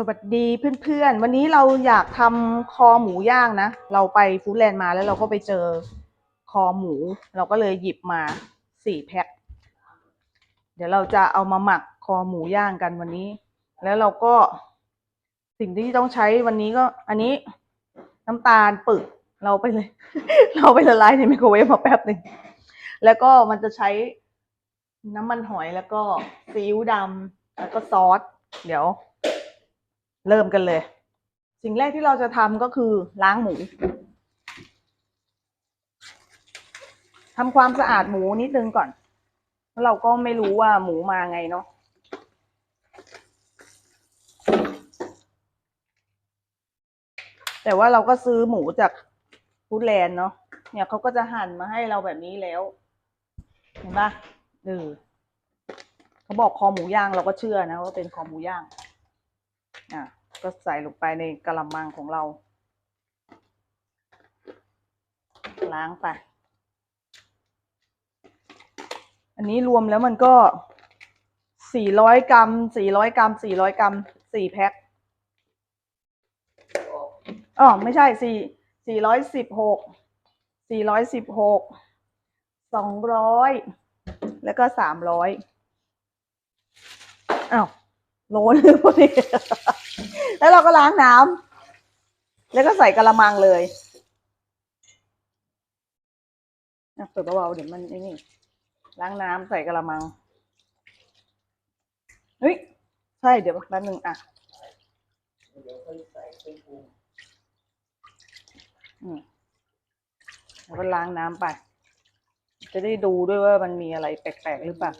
สวัสดีเพื่อนๆ วันนี้เราอยากทำคอหมูย่างนะ เราไปฟู้ดแลนด์มาแล้วเราก็ไปเจอคอหมู เราก็เลยหยิบมาสี่แพ็ค เดี๋ยวเราจะเอามาหมักคอหมูย่างกันวันนี้ แล้วเราก็สิ่งที่ต้องใช้วันนี้ก็ อันนี้น้ำตาลปึกเราไปเลย เราไปละลายในไมโครเวฟมาแป๊บหนึ่งแล้วก็มันจะใช้น้ำมันหอยแล้วก็ซีอิ๊วดำแล้วก็ซอส เดี๋ยว เริ่มกันเลย สิ่งแรกที่เราจะทำก็คือล้างหมูทำความสะอาดหมูนิดนึงก่อนเราะเราก็ไม่รู้ว่าหมูมาไงเนาะแต่ว่าเราก็ซื้อหมูจากฟูดแลนด์เนาะเนี่ยเขาก็จะหั่นมาให้เราแบบนี้แล้ว เห็นปะเออเขาบอกคอหมูย่างเราก็เชื่อนะว่าเป็นคอหมูย่างอะ ก็ใส่ลงไปในกระมังของเรา ล้างไป อันนี้รวมแล้วมันก็สี่ร้อยกรัมสี่ร้อยกรัมสี่ร้อยกรัมสี่แพ็คอ๋อไม่ใช่สี่สี่ร้อยสิบหกสี่ร้อยสิบหกสองร้อยแล้วก็สามร้อยอ้าวโลนึงพอดี แล้วเราก็ล้างน้ำแล้วก็ใส่กระมังเลยอะเปิดเบาๆเดี๋ยวมันไอ้นี่ล้างน้ำใส่กระมังเฮ้ยใช่เดี๋ยวแป๊บนึงอะอืมแล้วก็ล้างน้ำไป จะได้ดูด้วยว่ามันมีอะไรแปลกๆหรือเปล่า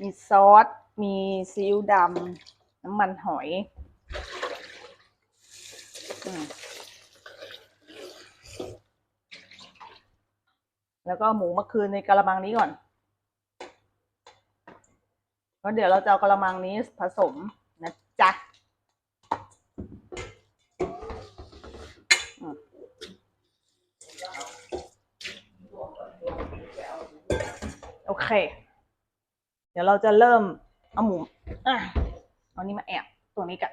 มีซอส มีซีอิ๊วดำน้ำมันหอยอแล้วก็หมูมาคืนในกระมังนี้ก่อนแล้วเดี๋ยวเราจะเอากระมังนี้ผสมนะจ๊ะโอเค เดี๋ยวเราจะเริ่ม เอาหมูอะเอานี้มาแอบตัวนี้กัน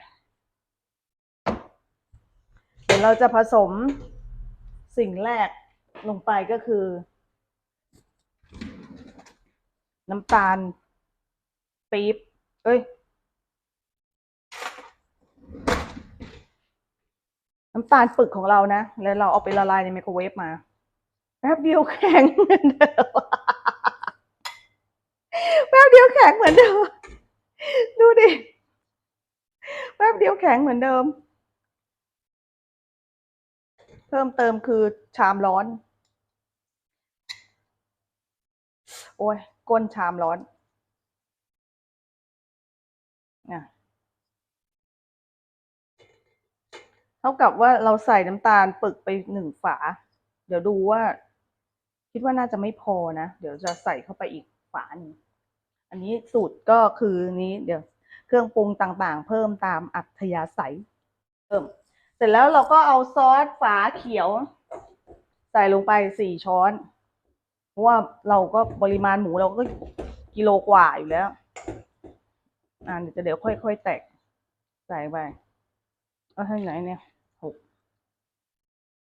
เดี๋ยวเราจะผสมสิ่งแรกลงไปก็คือ น้ำตาลปี๊บเอ้ย น้ำตาลปึกของเรานะ แล้วเราเอาไปละลายในไมโครเวฟมาแป๊บเดียวแข็งเหมือนเดิมแป๊บเดียวแข็งเหมือนเดิม ดูดิ แป๊บเดียวแข็งเหมือนเดิม เพิ่มเติมคือชามร้อน โอ้ยก้นชามร้อนอะเท่ากับว่าเราใส่น้ำตาลปึกไปหนึ่งฝา เดี๋ยวดูว่า คิดว่าน่าจะไม่พอนะ เดี๋ยวจะใส่เข้าไปอีกฝาหนึ่ง อันนี้สูตรก็คือนี้เดี๋ยวเครื่องปรุงต่างๆ เพิ่มตามอัธยาศัยเพิ่ม เสร็จแล้วเราก็เอาซอสฝาเขียว ใส่ลงไปสี่ช้อนเพราะว่าเราก็ปริมาณหมูเราก็กิโลกว่าอยู่แล้วอ่าเดี๋ยวจะเดี๋ยวค่อยๆแตกใส่ไปเอาให้ไหนเนี่ยหก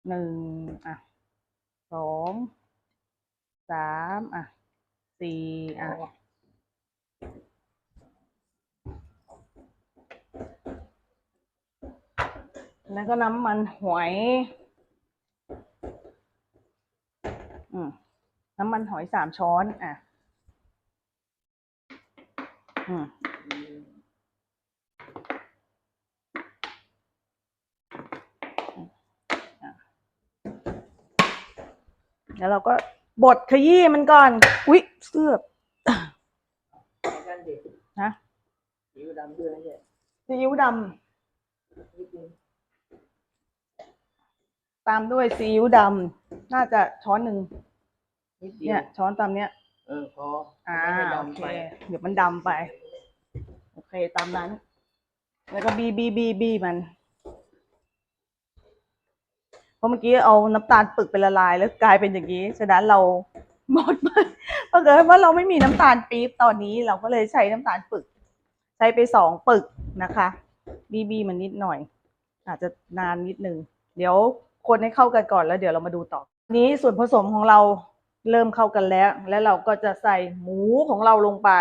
หนึ่งอะสองสามอะสี่อะ แล้วก็น้ำมันหอย อืมน้ำมันหอยสามช้อน อะ อืมอะแล้วเราก็บดขยี้มันก่อน อุ๊ย เสือบนั่นดินะผิวดำด้วยนะเนี่ย ซีอิ๊วดนิดนึงำตามด้วยซีอิ๊วดำน่าจะช้อนหนึ่งนิดเดีเนี่ยยวช้อนตามเนี้ย เออพออ่าไม่ให้โอดำเคไปเดี๋ยวมันดำไป โอเคตามนั้น แล้วก็บีบีบีบีมัน เพราะเมื่อกี้เอาน้ำตาลปึกไปละลาย แล้วกลายเป็นอย่างนี้ ฉะนั้นเราหมดไปเพราะเกิดว่าเราไม่มีน้ำตาลปี๊บตอนนี้ เราก็เลยใช้น้ำตาลปึก ใช้ไปสองปึก นะคะ บีบีมันนิดหน่อย อาจจะนานนิดนึง เดี๋ยวคนให้เข้ากันก่อนแล้วเดี๋ยวเรามาดูต่อ นี้ส่วนผสมของเราเริ่มเข้ากันแล้ว แล้วเราก็จะใส่หมูของเราลงไป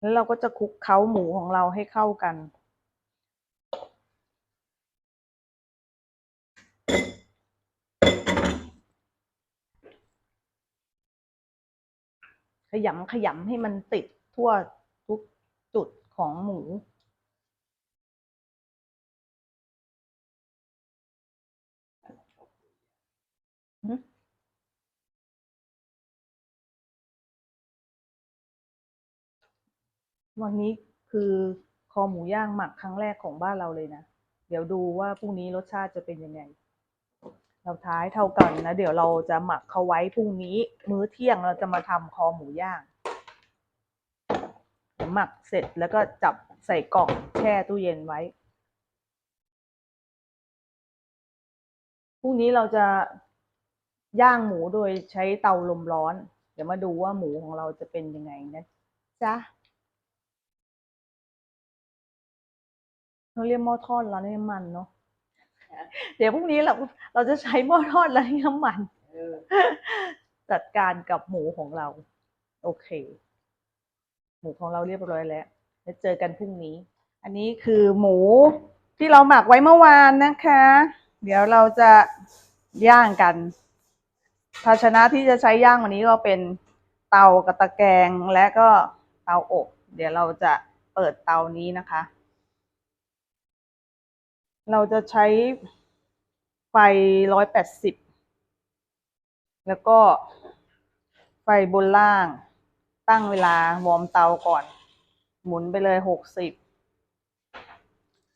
แล้วเราก็จะคลุกเค้าหมูของเราให้เข้ากัน ขยำขยำให้มันติดทั่วทุกจุดของหมู วันนี้คือคอหมูย่างหมักครั้งแรกของบ้านเราเลยนะ เดี๋ยวดูว่าพรุ่งนี้รสชาติจะเป็นยังไง เราท้ายเท่ากันนะ เดี๋ยวเราจะหมักเขาไว้พรุ่งนี้ มื้อเที่ยงเราจะมาทำคอหมูย่างเดี๋ยวหมักเสร็จแล้วก็จับใส่กล่องแช่ตู้เย็นไว้พรุ่งนี้เราจะย่างหมูโดยใช้เตาลมร้อน เดี๋ยวมาดูว่าหมูของเราจะเป็นยังไงนะจ๊ะเราเรียกหม้อทอดแล้วน้ำมันเนาะ เดี๋ยวพรุ่งนี้เราเราจะใช้หม้อทอดแล้น้ำมันจัดการกับหมูของเรา โอเค หมูของเราเรียบร้อยแล้วแล้วเจอกันพรุ่งนี้ อันนี้คือหมูที่เราหมักไว้เมื่อวานนะคะ เดี๋ยวเราจะย่างกัน ภาชนะที่จะใช้ย่างวันนี้ก็เป็นเตากระตะแกรงและก็เตาอบ เดี๋ยวเราจะเปิดเตานี้นะคะ เราจะใช้ไฟร้อยแปดสิบแล้วก็ไฟบนล่าง ตั้งเวลาวอร์มเตาก่อน หมุนไปเลยหกสิบ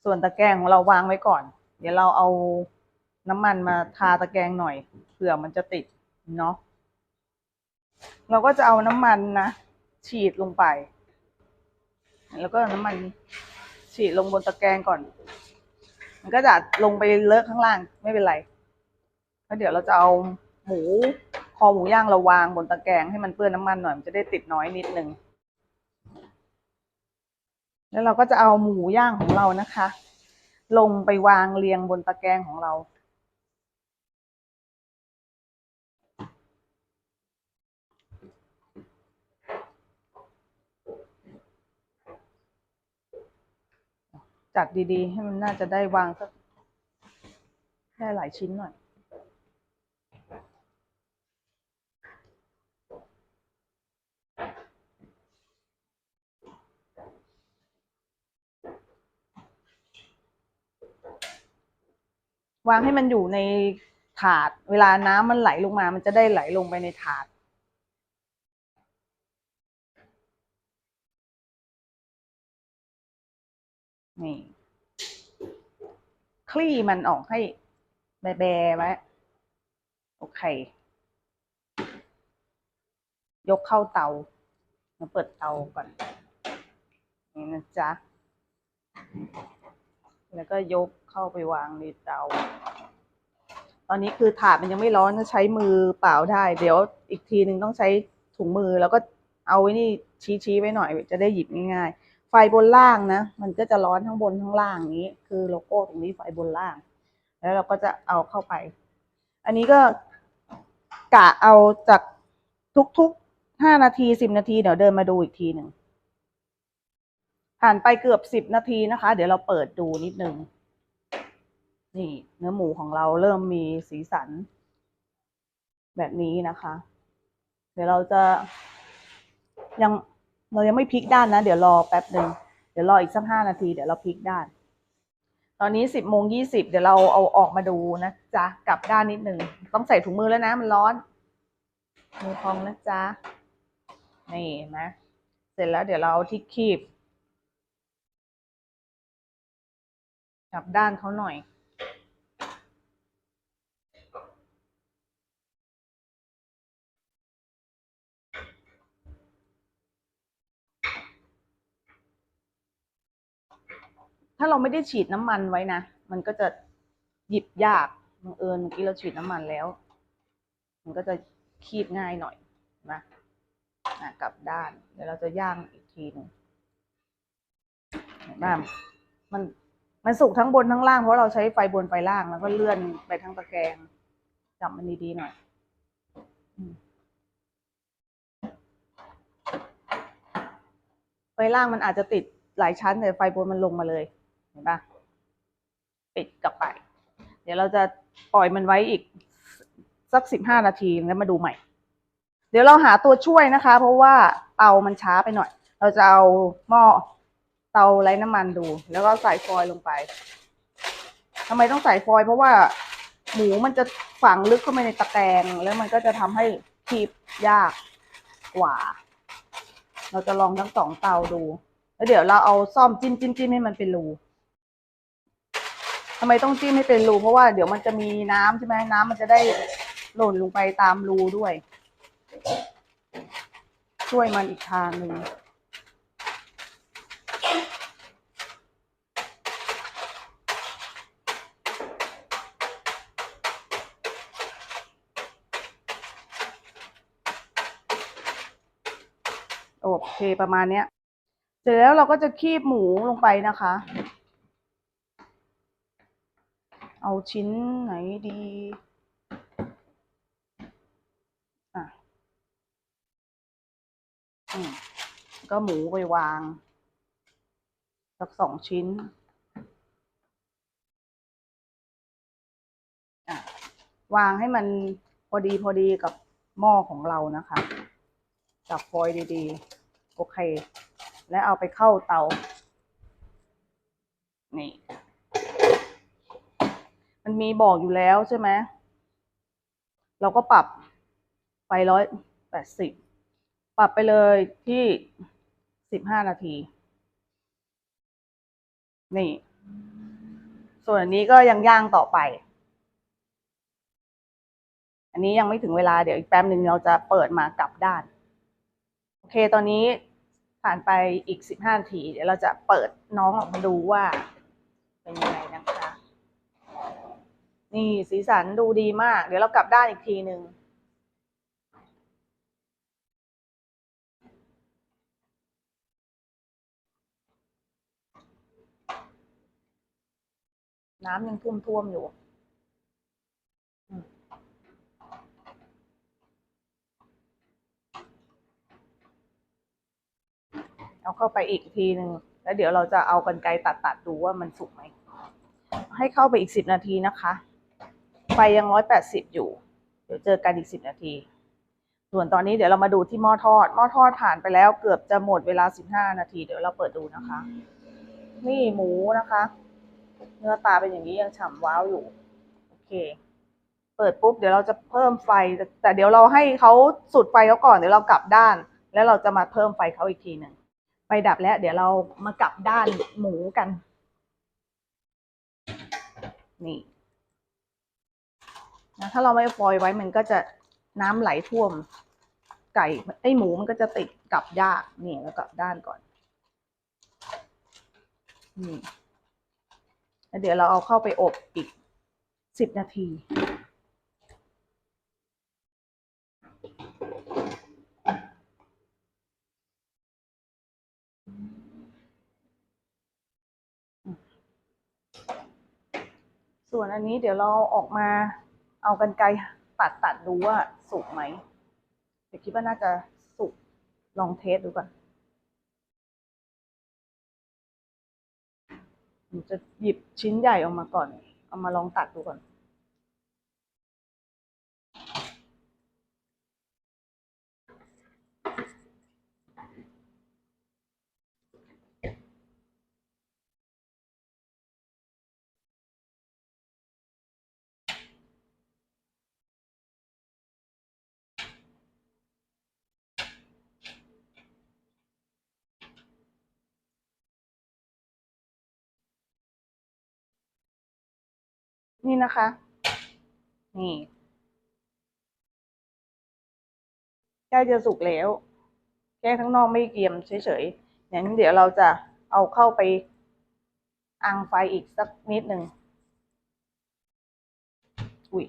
ส่วนตะแกรงของเราวางไว้ก่อน เดี๋ยวเราเอาน้ำมันมาทาตะแกรงหน่อยเผื่อมันจะติดเนาะเราก็จะเอาน้ำมันนะฉีดลงไป แล้วก็น้ำมันฉีดลงบนตะแกรงก่อน มันก็จะลงไปเลอะข้างล่างไม่เป็นไรแล้วเดี๋ยวเราจะเอาหมูคอหมูย่างเราวางบนตะแกรงให้มันเปื้อนน้ำมันหน่อยมันจะได้ติดน้อยนิดนึงแล้วเราก็จะเอาหมูย่างของเรานะคะ ลงไปวางเรียงบนตะแกรงของเรา จัดดีๆ ให้มันน่าจะได้วางสักได้หลายชิ้นหน่อย วางให้มันอยู่ในถาด เวลาน้ำมันไหลลงมา มันจะได้ไหลลงไปในถาด นี่ คลี่มันออกให้แบๆไว้ โอเค ยกเข้าเตามาเปิดเตาก่อน นี่นะจ๊ะ แล้วก็ยกเข้าไปวางในเตา ตอนนี้คือถาดมันยังไม่ร้อนจะใช้มือเปล่าได้ เดี๋ยวอีกทีหนึ่งต้องใช้ถุงมือแล้วก็เอาไว้นี่ชี้ๆไว้หน่อย จะได้หยิบง่ายๆ ไฟบนล่างนะ มันก็จะร้อนทั้งบนทั้งล่างนี้ คือโลโก้ตรงนี้ไฟบนล่าง แล้วเราก็จะเอาเข้าไป อันนี้ก็กะเอาจากทุกๆห้านาทีสิบนาทีเดี๋ยวเดินมาดูอีกทีหนึ่งผ่านไปเกือบสิบนาทีนะคะ เดี๋ยวเราเปิดดูนิดนึงนี่ เนื้อหมูของเราเริ่มมีสีสัน แบบนี้นะคะ เดี๋ยวเราจะยัง เรายังไม่พลิกด้านนะ เดี๋ยวรอแป๊บหนึ่งเดี๋ยวรออีกสักห้านาทีเดี๋ยวเราพลิกด้าน ตอนนี้สิบโมงยี่สิบเดี๋ยวเราเอาออกมาดูนะจ๊ะกลับด้านนิดหนึ่งต้องใส่ถุงมือแล้วนะ มันร้อนมือพองนะจ๊ะนี่นไหมเสร็จแล้วเดี๋ยวเราเอาที่คีบกลับด้านเขาหน่อย ถ้าเราไม่ได้ฉีดน้ำมันไว้นะ มันก็จะหยิบยากบังเอิญเมื่อกี้เราฉีดน้ำมันแล้ว มันก็จะคีบง่ายหน่อยนะอะกลับด้าน เดี๋ยวเราจะย่างอีกทีหนึ่งเห็นไหมมันมันสุกทั้งบนทั้งล่างเพราะเราใช้ไฟบนไฟล่างแล้วก็เลื่อนไปทั้งตะแกรงจับมันดีๆหน่อยไฟล่างมันอาจจะติดหลายชั้นแต่ไฟบนมันลงมาเลย เห็นปะปิดกลับไป เดี๋ยวเราจะปล่อยมันไว้อีกสักสิบห้านาทีแล้วมาดูใหม่ เดี๋ยวเราหาตัวช่วยนะคะ เพราะว่าเตามันช้าไปหน่อย เราจะเอาหม้อเตาไร้น้ำมันดู แล้วก็ใส่ฟอยล์ลงไปทำไมต้องใส่ฟอยล์เพราะว่าหมูมันจะฝังลึกเข้าไปในตะแกรงแล้วมันก็จะทำให้คีบยากกว่า เราจะลองทั้งสองเตาดู แล้วเดี๋ยวเราเอาซ่อมจิ้มจิ้มจิ้มให้มันเป็นรูำไมต้องจิ้มให้เป็นรูเพราะว่าเดี๋ยวมันจะมีน้ำใช่ไหมน้ำมันจะได้หล่นลงไปตามรูด้วย ช่วยมันอีกทางหนึ่งโอเคประมาณเนี้ย เสร็จแล้วเราก็จะคีบหมูลงไปนะคะ เอาชิ้นไหนดี อะอืมก็หมูไปวาง สักสองชิ้น อะ วางให้มันพอดีพอดีกับหม้อของเรานะคะ จับฟอยล์ดีๆ โอเค แล้วเอาไปเข้าเตา นี่ มันมีบอกอยู่แล้วใช่ไหมเราก็ปรับไฟร้อยแปดสิบปรับไปเลยที่สิบห้านาที นี่ ส่วนอันนี้ก็ยังย่างต่อไป อันนี้ยังไม่ถึงเวลาเดี๋ยวอีกแป๊บหนึ่งเราจะเปิดมากลับด้าน โอเคตอนนี้ผ่านไปอีกสิบห้านาที เดี๋ยวเราจะเปิดน้องออกมาดูว่าเป็นยังไงนะคะ นี่สีสันดูดีมาก เดี๋ยวเรากลับด้านอีกทีหนึ่งน้ำยังท่วมๆอยู่ เอาเข้าไปอีกทีหนึ่งแล้วเดี๋ยวเราจะเอากันไกรตัดๆดูว่ามันสุกไหม ให้เข้าไปอีกสิบนาทีนะคะ ไฟยังร้อยแปดสิบอยู่ เดี๋ยวเจอกันอีกสิบนาที ส่วนตอนนี้เดี๋ยวเรามาดูที่หม้อทอด หม้อทอดผ่านไปแล้วเกือบจะหมดเวลาสิบห้านาที เดี๋ยวเราเปิดดูนะคะ นี่หมูนะคะ เนื้อตาเป็นอย่างนี้ยังฉ่ำว้าวอยู่ โอเค เปิดปุ๊บเดี๋ยวเราจะเพิ่มไฟ แต่แต่เดี๋ยวเราให้เขาสุดไฟเขาก่อน เดี๋ยวเรากลับด้าน แล้วเราจะมาเพิ่มไฟเขาอีกทีหนึ่งไฟดับแล้ว เดี๋ยวเรามากลับด้านหมูกัน นี่ นะถ้าเราไม่ฟอยไว้มันก็จะน้ำไหลท่วม ไก่ไอหมูมันก็จะติดกลับยากนี่แล้วกลับด้านก่อนนี่แล้วเดี๋ยวเราเอาเข้าไปอบอีกสิบนาทีส่วนอันนี้เดี๋ยวเราออกมา เอากันไกลตัดตัดดูว่าสุกไหมเดี๋ยวคิดว่าน่าจะสุกลองเทสดูก่อนผมจะหยิบชิ้นใหญ่ออกมาก่อน เอามาลองตัดดูก่อน นี่นะคะ นี่ใกล้จะสุกแล้วแค่ข้างนอกไม่เกรียมเฉยๆงั้นเดี๋ยวเราจะเอาเข้าไปอังไฟอีกสักนิดหนึ่ง อุ้ย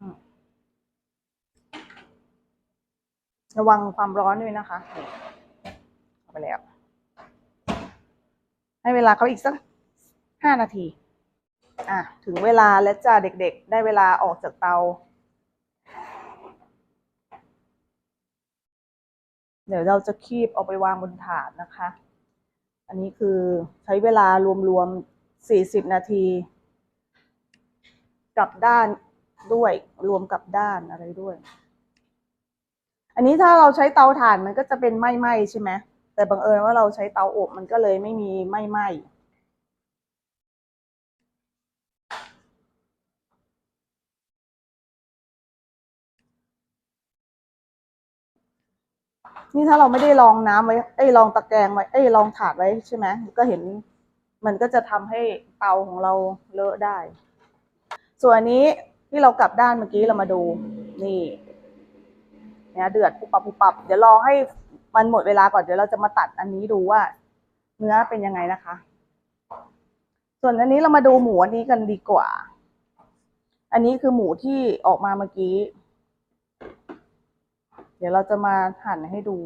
อืม ระวังความร้อนด้วยนะคะเอาไปแล้ว ให้เวลาเขาอีกสักห้านาที อะ ถึงเวลาแล้วจ้าเด็กๆ ได้เวลาออกจากเตา เดี๋ยวเราจะคีบเอาไปวางบนถาดนะคะ อันนี้คือใช้เวลารวมๆสี่สิบนาที กลับด้านด้วยรวมกับด้านอะไรด้วย อันนี้ถ้าเราใช้เตาถ่านมันก็จะเป็นไหม้ๆใช่ไหมแต่บังเอิญว่าเราใช้เตาอบมันก็เลยไม่มีไหม้ๆนี่ถ้าเราไม่ได้ลองน้ำไว้เอ้ลองตะแกรงไว้เอ้ลองถาดไว้ใช่ไหมก็เห็นมันก็จะทำให้เตาของเราเลอะได้ ส่วนนี้ที่เรากลับด้านเมื่อกี้เรามาดูนี่ เนี่ยเดือดปุบปับปุบปับเดี๋ยวรอให้มันหมดเวลาก่อนเดี๋ยวเราจะมาตัดอันนี้ดูว่า เนื้อเป็นยังไงนะคะ ส่วนอันนี้เรามาดูหมูอันนี้กันดีกว่า อันนี้คือหมูที่ออกมาเมื่อกี้ เดี๋ยวเราจะมาหั่นให้ดู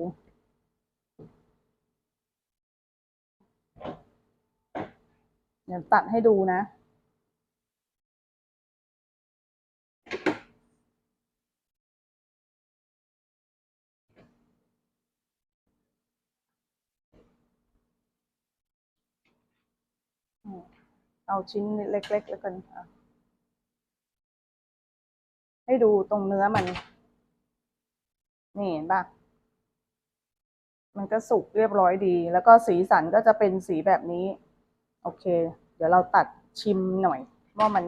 เดี๋ยวตัดให้ดูนะ อืม เอาชิ้นเล็ก ๆ แล้วกันค่ะ ให้ดูตรงเนื้อมัน นี่เห็นปะมันก็สุกเรียบร้อยดี แล้วก็สีสันก็จะเป็นสีแบบนี้ โอเค เดี๋ยวเราตัดชิมหน่อย ว่ามัน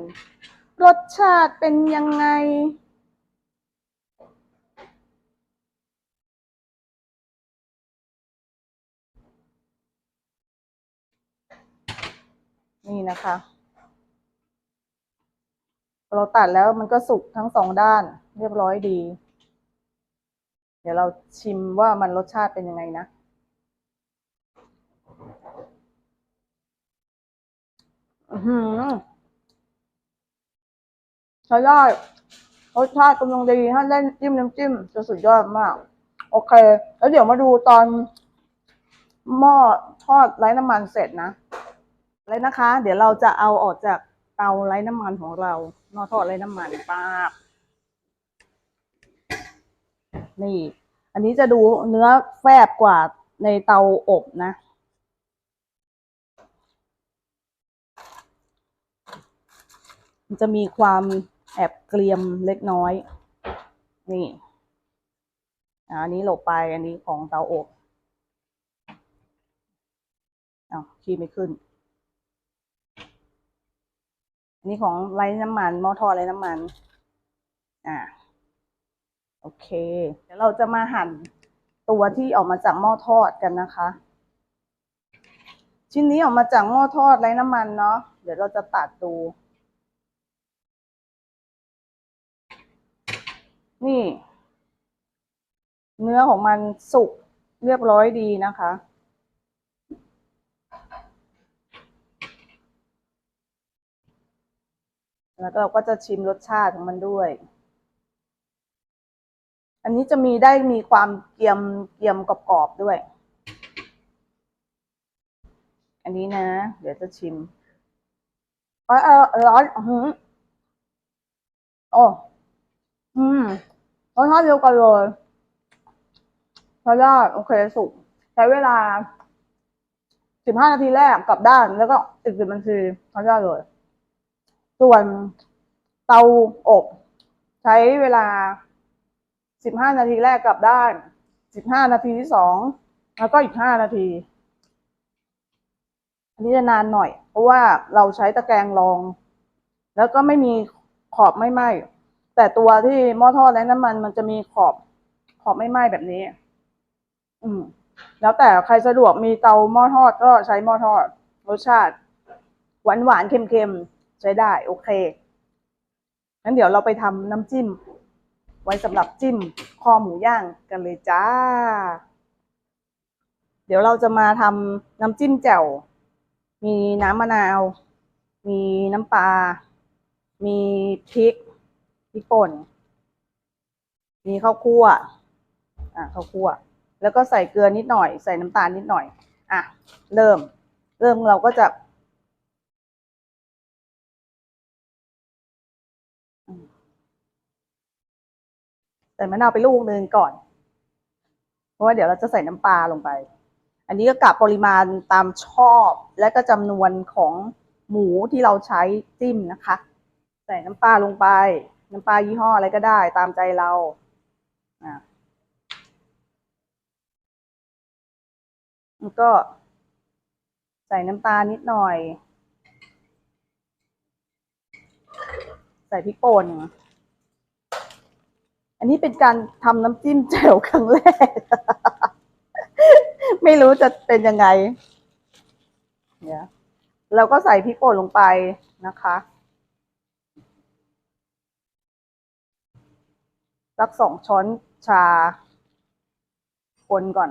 รสชาติเป็นยังไง นี่นะคะ เราตัดแล้วมันก็สุกทั้งสองด้านเรียบร้อยดี เดี๋ยวเราชิมว่ามันรสชาติเป็นยังไงนะ อือหือใช้ได้รสชาติกำลังดีถ้าเล่นจิ้มน้ำจิ้มจะสุดยอดมาก โอเค แล้วเดี๋ยวมาดูตอนหม้อทอดไร้น้ำมันเสร็จนะ เลยนะคะ เดี๋ยวเราจะเอาออกจากเตาไร้น้ำมันของเราหม้อทอดไร้น้ำมันป้าบนี่ อันนี้จะดูเนื้อแฟบกว่าในเตาอบนะมันจะมีความแอบเกรียมเล็กน้อย นี่ อันนี้หลบไปอันนี้ของเตาอบอ้าวขี้ไม่ขึ้น นนี้ของไร้น้ำมันหม้อทอดไร้น้ำมัน อ่า โอเค เดี๋ยวเราจะมาหั่นตัวที่ออกมาจากหม้อทอดกันนะคะ ชิ้นนี้ออกมาจากหม้อทอดไร้น้ำมันเนาะเดี๋ยวเราจะตัดดูนี่ เนื้อของมันสุกเรียบร้อยดีนะคะ แล้วก็เราก็จะชิมรสชาติของมันด้วย อันนี้จะมีได้มีความเกียมเกียมกรอบๆด้วย อันนี้นะ เดี๋ยวจะชิมเออเออร้อนอื้อหือโอ้อืมรสชาติเดียวกันเลยใช้ได้โอเคสุกใช้เวลาสิบห้านาทีแรกกลับด้านแล้วก็อีกสิบนาทีใช้ได้เลย ส่วนเตาอบ ใช้เวลาสิบห้านาทีแรกกลับด้านสิบห้านาทีที่สองแล้วก็อีกห้านาที อันนี้จะนานหน่อย เพราะว่าเราใช้ตะแกรงรอง แล้วก็ไม่มีขอบไม่ไหม้แต่ตัวที่หม้อทอดและน้ำมันมันจะมีขอบขอบไม่ไหม้แบบนี้ อืม แล้วแต่ใครสะดวกมีเตาหม้อทอดก็ใช้หม้อทอด รสชาติ หวานหวานๆเค็มๆ ใช้ได้โอเคงั้นเดี๋ยวเราไปทำน้ำจิ้ม ไว้สำหรับจิ้มคอหมูย่างกันเลยจ้า เดี๋ยวเราจะมาทำน้ำจิ้มแจ่ว มีน้ำมะนาว มีน้ำปลา มีพริกพริกป่น มีข้าวคั่ว อะข้าวคั่ว แล้วก็ใส่เกลือนิดหน่อย ใส่น้ำตาลนิดหน่อย อะ เริ่ม เริ่มเราก็จะ ส่มะนาวไปลูกนึงก่อน เพราะว่าเดี๋ยวเราจะใส่น้ำปลาลงไป อันนี้ก็กะปริมาณตามชอบ และก็จำนวนของหมูที่เราใช้จิ้มนะคะ ใส่น้ำปลาลงไป น้ำปลายี่ห้ออะไรก็ได้ตามใจเราอะแล้วก็ใส่น้ำตาลนิดหน่อย ใส่พริกป่น อันนี้เป็นการทำน้ำจิ้มแจ่วครั้งแรก ไม่รู้จะเป็นยังไง เนี่ยเราก็ใส่พริกป่นลงไปนะคะสักสองช้อนชา คนก่อน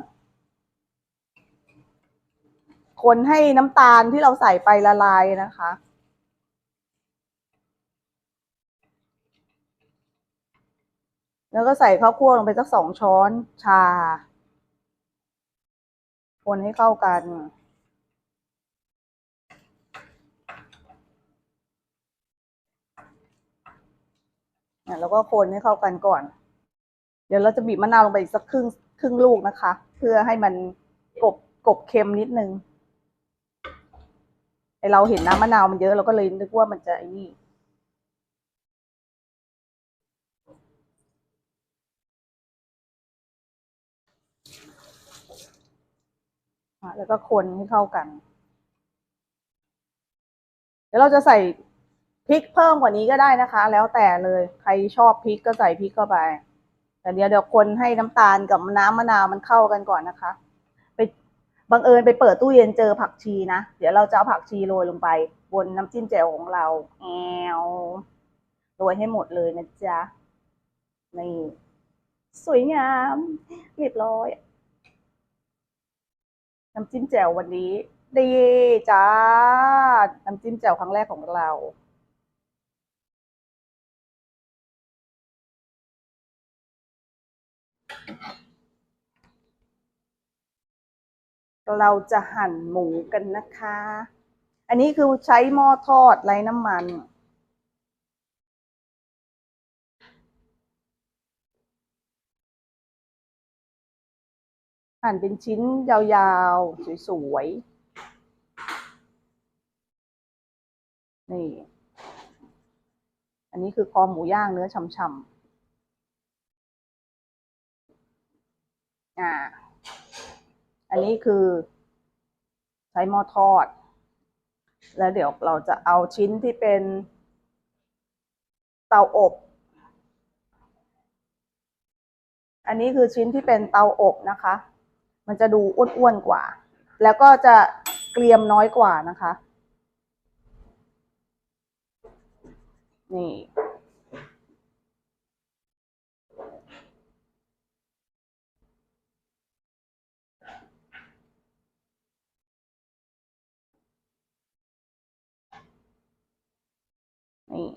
คนให้น้ำตาลที่เราใส่ไปละลายนะคะ แล้วก็ใส่ข้าวคั่วลงไปสักสองช้อนชา คนให้เข้ากัน แล้วก็คนให้เข้ากันก่อน เดี๋ยวเราจะบีบมะนาวลงไปอีกสักครึ่งครึ่งลูกนะคะ เพื่อให้มันกบกบเค็มนิดนึงไอเราเห็นน้ำมะนาวมันเยอะเราก็เลยนึกว่ามันจะไอ้นี่ แล้วก็คนให้เข้ากัน เดี๋ยวเราจะใส่พริกเพิ่มกว่านี้ก็ได้นะคะ แล้วแต่เลยใครชอบพริกก็ใส่พริกเข้าไป แต่เดี๋ยวเดี๋ยวคนให้น้ำตาลกับน้ำมะนาวมันเข้ากันก่อนนะคะ ไปบังเอิญไปเปิดตู้เย็นเจอผักชีนะเดี๋ยวเราจะเอาผักชีโรยลงไป บนน้ำจิ้มแจ่วของเราแอวโรยให้หมดเลยนะจ๊ะนี่สวยงามเรียบร้อย น้ำจิ้มแจ่ววันนี้ดีจ้า น้ำจิ้มแจ่วครั้งแรกของเราเราจะหั่นหมูกันนะคะ อันนี้คือใช้หม้อทอดไร้น้ำมัน หั่นเป็นชิ้นยาวๆ สวยๆ นี่ อันนี้คือคอหมูย่างเนื้อช่ำๆ อ่า อันนี้คือใช้หม้อทอด แล้วเดี๋ยวเราจะเอาชิ้นที่เป็นเตาอบ อันนี้คือชิ้นที่เป็นเตาอบนะคะ มันจะดูอ้วนๆกว่า แล้วก็จะเกรียมน้อยกว่านะคะ นี่นี่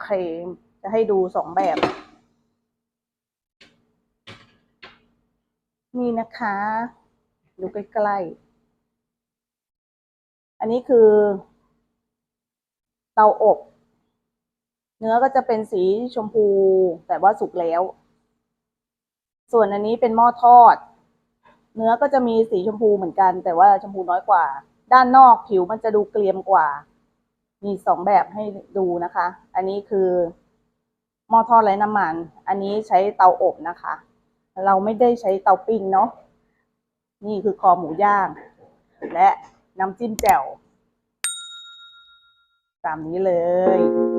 เค จะให้ดูสองแบบ นี่นะคะ ดูใกล้ๆ อันนี้คือ เตาอบ เนื้อก็จะเป็นสีชมพู แต่ว่าสุกแล้ว ส่วนอันนี้เป็นหม้อทอด เนื้อก็จะมีสีชมพูเหมือนกัน แต่ว่าชมพูน้อยกว่า ด้านนอกผิวมันจะดูเกรียมกว่า มีสองแบบให้ดูนะคะ อันนี้คือหม้อทอดไร้น้ำมัน อันนี้ใช้เตาอบนะคะ เราไม่ได้ใช้เตาปิ้งเนาะ นี่คือคอหมูย่าง และน้ำจิ้มแจ่ว ตามนี้เลย